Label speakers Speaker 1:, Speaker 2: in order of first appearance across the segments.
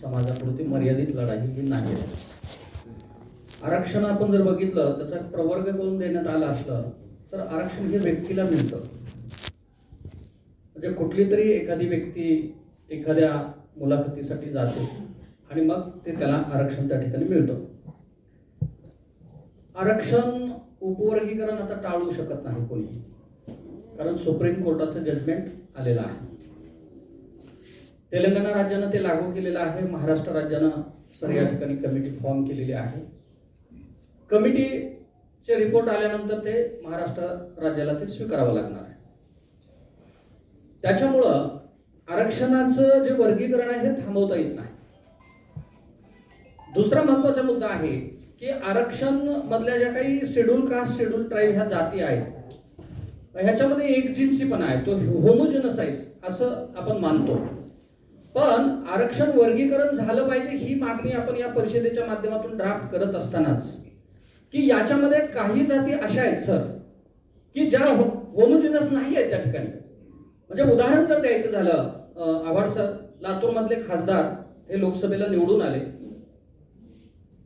Speaker 1: समाजापुरती मर्यादित लढाई ही नाही आरक्षण आपण जर बघितलं त्याचा प्रवर्ग करून देण्यात आला असलं तर आरक्षण हे व्यक्तीला मिळतं. म्हणजे कुठली तरी एखादी व्यक्ती एखाद्या मुलाखतीसाठी जाते आणि मग ते त्याला आरक्षण त्या ठिकाणी मिळतं. आरक्षण उपवर्गीकरण आता टाळू शकत नाही कोणी. कारण सुप्रीम कोर्टाचं जजमेंट आलेलं आहे. तेलंगणा राज्यानं ते लागू केलेलं आहे महाराष्ट्र राज्यानं सर या ठिकाणी कमिटी फॉर्म केलेली आहे. कमिटीचे रिपोर्ट आल्यानंतर ते महाराष्ट्र राज्याला ते स्वीकारावं लागणार आहे. त्याच्यामुळं आरक्षणाचं जे वर्गीकरण आहे हे थांबवता येत नाही. दुसरा महत्त्वाचा मुद्दा आहे की आरक्षण मधल्या ज्या काही शेड्यूल कास्ट शेड्यूल ट्राईब ह्या जाती आहेत ह्याच्यामध्ये एक जिन्सी पण आहे तो होमोजिनसाइज असं आपण मानतो. पण आरक्षण वर्गीकरण झालं पाहिजे ही मागणी आपण या परिषदेच्या माध्यमातून ड्राफ्ट करत असतानाच. की याच्यामध्ये काही जाती अशा आहेत सर की ज्या होमोजिनस नाही आहेत त्या ठिकाणी. म्हणजे उदाहरण जर द्यायचं झालं आव्हाड सर लातूर मधले खासदार हे लोकसभेला निवडून आले.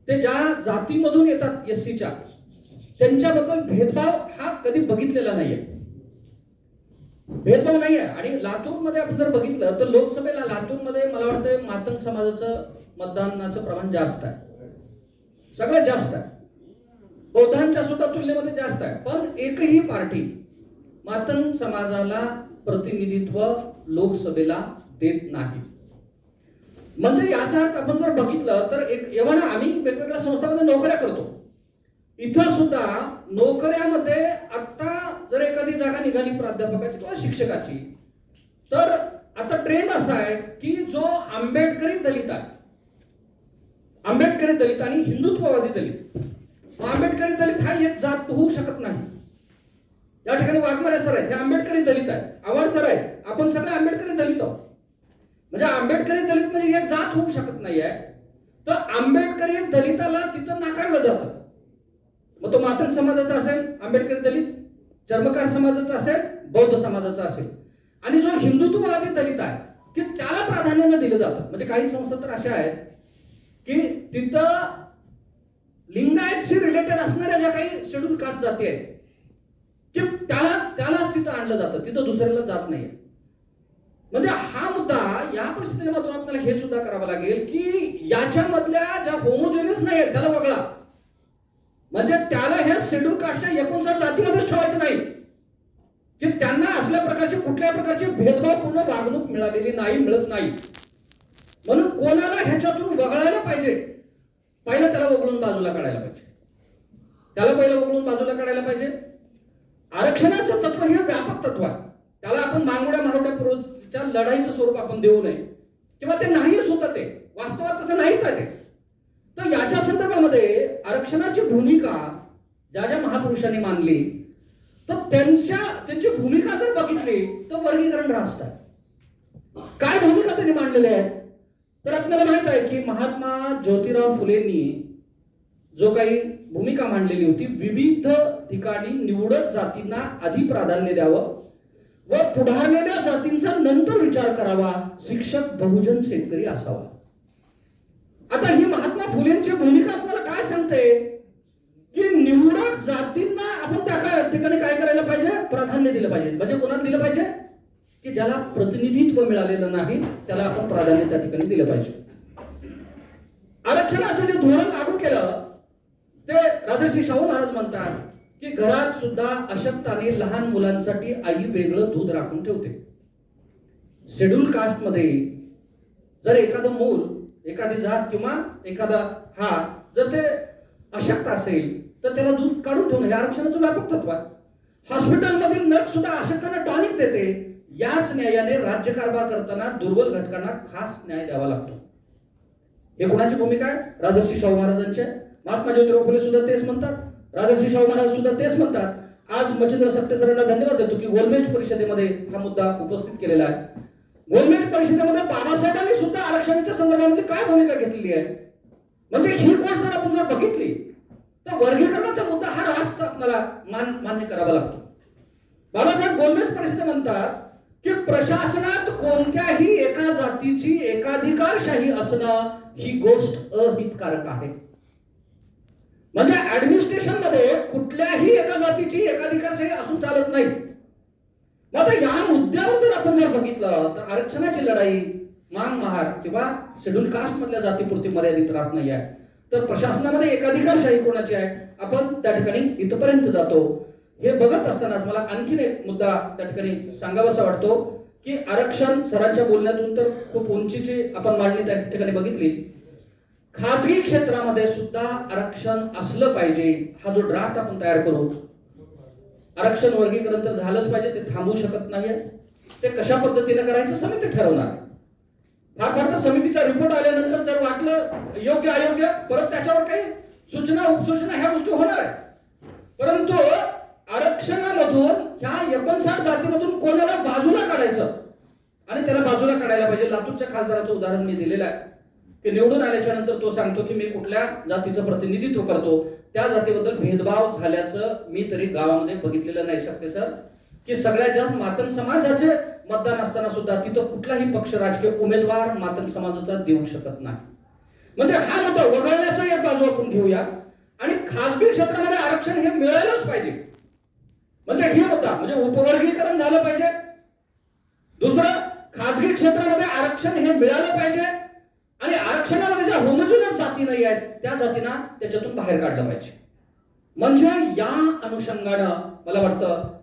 Speaker 1: ते ज्या जातीमधून येतात एस सीच्या त्यांच्याबद्दल भेदभाव हा कधी बघितलेला नाहीये. भेदभाव नाही आहे आणि लातूरमध्ये आपण जर बघितलं तर लोकसभेला लातूरमध्ये मला वाटतं मातंग समाजाचं मतदानाचं प्रमाण जास्त आहे. सगळ्यात जास्त आहे. बौद्धांच्या सुद्धा तुलनेमध्ये जास्त आहे. पण एकही पार्टी मातंग समाजाला प्रतिनिधित्व लोकसभेला देत नाही. म्हणजे याचा अर्थ आपण जर बघितलं तर एक एवढा आम्ही वेगवेगळ्या संस्थांमध्ये नोकऱ्या करतो. इथं सुद्धा नोकऱ्यामध्ये सगळी जागा निघाली प्राध्यापकाची किंवा शिक्षकाची. तर आता ट्रेंड असा आहे की जो आंबेडकरी दलित आहे आंबेडकरी दलित आणि हिंदुत्ववादी दलित आंबेडकरी दलित हा एक जात होऊ शकत नाही. या ठिकाणी वाघमारे सर आहेत हे आंबेडकरी दलित आहेत. आव्हाड सर आहेत आपण सगळे आंबेडकरी दलित आहोत. म्हणजे आंबेडकरी दलित म्हणजे एक जात होऊ शकत नाही आहे तर आंबेडकरी दलिताला तिथं नाकारलं जातं. मग तो मातृ समाजाचा असेल आंबेडकरी दलित चर्मकार समाजाचा असेल बौद्ध समाजाचा असेल. आणि जो हिंदुत्ववादी दलित आहे की त्याला प्राधान्य दिलं जातं. म्हणजे काही संस्था तर अशा आहेत की तिथं लिंगायतशी रिलेटेड असणाऱ्या ज्या काही शेड्यूल कास्ट जाती आहेत की त्याला त्यालाच तिथं आणलं जातं. तिथं दुसऱ्याला जात नाही म्हणजे हा मुद्दा या परिस्थितीमधून आपल्याला हे सुद्धा करावं लागेल की याच्यामधल्या ज्या होमोजेनियस नाही आहेत त्याला वगळा. म्हणजे त्याला ह्या शेड्यूल कास्टच्या एकोणसाठ जातीमध्येच ठेवायचं नाही. की त्यांना असल्या प्रकारची कुठल्या प्रकारची भेदभावपूर्ण वागणूक मिळालेली नाही मिळत नाही. म्हणून कोणाला ह्याच्यातून वगळायला पाहिजे? पहिलं त्याला वगळून बाजूला काढायला पाहिजे. त्याला पहिलं वगळून बाजूला काढायला पाहिजे. आरक्षणाचं तत्व हे व्यापक तत्व आहे. त्याला आपण मांगोड्या मारोड्या पूर्वच्या लढाईचं स्वरूप आपण देऊ नये. किंवा ते नाहीच होतं ते वास्तवात तसं नाहीच आहे ते. तर याच्या संदर्भामध्ये आरक्षणाची भूमिका ज्या ज्या महापुरुषांनी मानली तर त्यांच्या त्यांची भूमिका जर बघितली तर वर्गीकरण रास्त आहे काय भूमिका त्यांनी मांडलेल्या आहेत? तर आपल्याला माहीत आहे की महात्मा ज्योतिराव फुलेंनी जो काही भूमिका मांडलेली होती विविध ठिकाणी निवडक जातींना आधी प्राधान्य द्यावं व पुढारलेल्या जातींचा नंतर विचार करावा शिक्षक बहुजन शेतकरी असावा. आता ही महात्मा फुलेंची भूमिका आपल्याला काय सांगते? की निवडक जातींना आपण त्या काय ठिकाणी काय करायला पाहिजे? प्राधान्य दिलं पाहिजे. म्हणजे कोणाला दिलं पाहिजे? की ज्याला प्रतिनिधित्व मिळालेलं नाही त्याला आपण प्राधान्य त्या ठिकाणी दिलं पाहिजे. आरक्षणाचं जे धोरण लागू केलं ते राजर्षी शाहू महाराज म्हणतात की घरात सुद्धा अशक्ताने लहान मुलांसाठी आई वेगळं दूध राखून ठेवते. शेड्यूल कास्टमध्ये जर एखादं मूल एखादी जात किंवा एखादा हा जर ते अशक्त असेल तर त्याला दूध काढून ठेवणं हे आरक्षणाचं व्यापक तत्व आहे. हॉस्पिटल मधील नर्स सुद्धा अशक्तांना टॉनिक देते याच न्यायाने राज्यकारभार करताना दुर्बल घटकांना खास न्याय द्यावा लागतो. हे कोणाची भूमिका आहे? राजर्षी शाहू महाराजांचे महात्मा ज्योतिराव फुले सुद्धा तेच म्हणतात. राजर्षी शाहू महाराज सुद्धा तेच म्हणतात. आज मच्छिंद्र सत्ते सरांना धन्यवाद देतो की गोलमेज परिषदेमध्ये हा मुद्दा उपस्थित केलेला आहे. गोलमेज परिषदेमध्ये बाबासाहेबांनी सुद्धा आरक्षणाच्या संदर्भामध्ये काय भूमिका घेतलेली आहे? म्हणजे ही गोष्ट जर आपण जर बघितली तर वर्गीकरणाचा मुद्दा हा रास्त मला मान मान्य करावा लागतो. बाबासाहेब गोलमेज परिषदे म्हणतात की प्रशासनात कोणत्याही एका जातीची एकाधिकारशाही असणं ही गोष्ट अहितकारक आहे. म्हणजे ऍडमिनिस्ट्रेशनमध्ये कुठल्याही एका जातीची एकाधिकारशाही असून चालत नाही. मग या मुद्द्यावर जर आपण बघितलं तर आरक्षणाची लढाई मान महार किंवा शेड्यूल कास्ट मधल्या जातीपुरती मर्यादित राहत नाही आहे. तर प्रशासनामध्ये एकाधिकारशाही कोणाची आहे? आपण त्या ठिकाणी इथपर्यंत जातो. हे बघत असताना मला आणखीन एक मुद्दा त्या ठिकाणी सांगावासा वाटतो की आरक्षण सरांच्या बोलण्यातून तर खूप उंचीची आपण मांडणी त्या ठिकाणी बघितली. खाजगी क्षेत्रामध्ये सुद्धा आरक्षण असलं पाहिजे हा जो ड्राफ्ट आपण तयार करू. आरक्षण वर्गीकरण तर झालंच पाहिजे ते थांबू शकत नाहीये. ते कशा पद्धतीने करायचं समिती ठरवणार. फार फार तर समितीचा रिपोर्ट आल्यानंतर जर वाटलं योग्य अयोग्य परत त्याच्यावर काही सूचना उपसूचना ह्या गोष्टी होणार आहे परंतु आरक्षणामधून ह्या एकोणसाठ जातीमधून कोणाला बाजूला काढायचं? आणि त्याला बाजूला काढायला पाहिजे. लातूरच्या खासदाराचं उदाहरण मी दिलेलं आहे. की निवडून आल्याच्यानंतर तो सांगतो की मी कुठल्या जातीचं प्रतिनिधित्व करतो? त्या जातीबद्दल भेदभाव झाल्याचं मी तरी गावामध्ये बघितलेलं नाही शक्य सर. की सगळ्यात जास्त मातन समाजाचे मतदान असताना सुद्धा तिथं कुठलाही पक्ष राजकीय उमेदवार मातन समाजाचा देऊ शकत नाही. म्हणजे हा मुद्दा वगळण्याचा एक बाजू आपण घेऊया. आणि खासगी क्षेत्रामध्ये आरक्षण हे मिळायलाच पाहिजे. म्हणजे हे मुद्दा म्हणजे उपवर्गीकरण झालं पाहिजे. दुसरं खासगी क्षेत्रामध्ये आरक्षण हे मिळालं पाहिजे. आणि आरक्षणामध्ये ज्या होमजुनस जाती नाही आहेत त्या जातींना त्याच्यातून बाहेर काढलं पाहिजे. म्हणजे या अनुषंगानं मला वाटतं